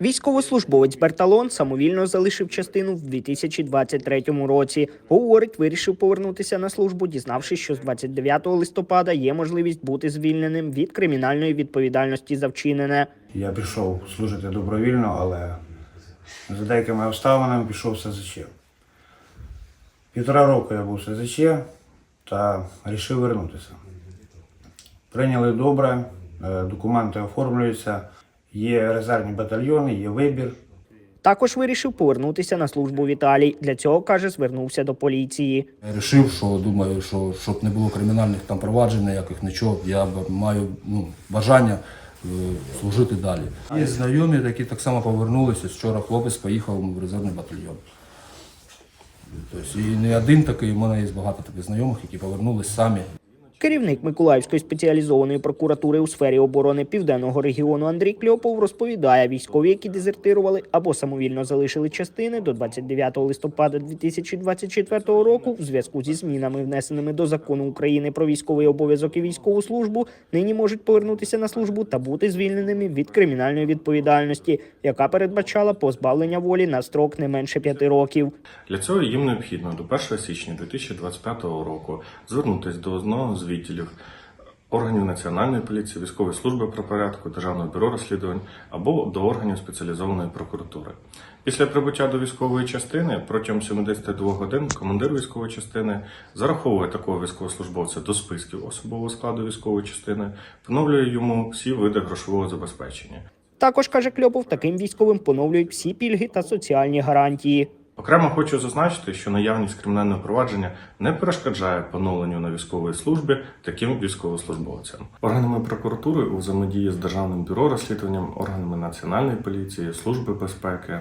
Військовослужбовець Берталон самовільно залишив частину в 2023 році. Говорить, вирішив повернутися на службу, дізнавшись, що з 29 листопада є можливість бути звільненим від кримінальної відповідальності за вчинене. Я пішов служити добровільно, але за деякими обставинами пішов в СЗЧ. Півтора року я був в СЗЧ та вирішив вернутися. Прийняли добре, е, документи оформлюються, є резервні батальйони, є вибір. Також вирішив повернутися на службу в Італії. Для цього каже, звернувся до поліції. Рішив, що думаю, що щоб не було кримінальних там проваджень, ніяких нічого, я маю ну, бажання е, служити далі. Є знайомі, які так само повернулися. Вчора хлопець поїхав в резервний батальйон. Тобто, і не один такий, у мене є багато таких знайомих, які повернулись самі. Керівник Миколаївської спеціалізованої прокуратури у сфері оборони південного регіону Андрій Кльопов розповідає, військові, які дезертирували або самовільно залишили частини до 29 листопада 2024 року, в зв'язку зі змінами, внесеними до закону України про військовий обов'язок і військову службу, нині можуть повернутися на службу та бути звільненими від кримінальної відповідальності, яка передбачала позбавлення волі на строк не менше п'яти років. Для цього їм необхідно до 1 січня 2025 року звернутися до одного з відділів органів Національної поліції, військової служби правопорядку, Державного бюро розслідувань або до органів спеціалізованої прокуратури. Після прибуття до військової частини протягом 72 годин командир військової частини зараховує такого військовослужбовця до списків особового складу військової частини, поновлює йому всі види грошового забезпечення. Також каже Кльопов, таким військовим поновлюють всі пільги та соціальні гарантії. Окремо хочу зазначити, що наявність кримінального провадження не перешкоджає поновленню на військовій службі таким військовослужбовцям. Органами прокуратури у взаємодії з Державним бюро розслідуванням, органами національної поліції, служби безпеки,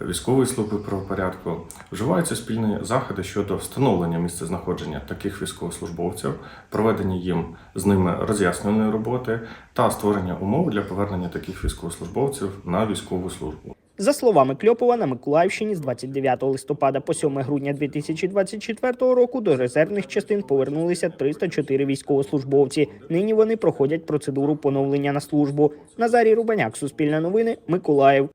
військової служби правопорядку вживаються спільні заходи щодо встановлення місцезнаходження таких військовослужбовців, проведення їм з ними роз'яснювальної роботи та створення умов для повернення таких військовослужбовців на військову службу. За словами Кльопова, на Миколаївщині з 29 листопада по 7 грудня 2024 року до резервних частин повернулися 304 військовослужбовці. Нині вони проходять процедуру поновлення на службу. Назарій Рубаняк, Суспільне новини, Миколаїв.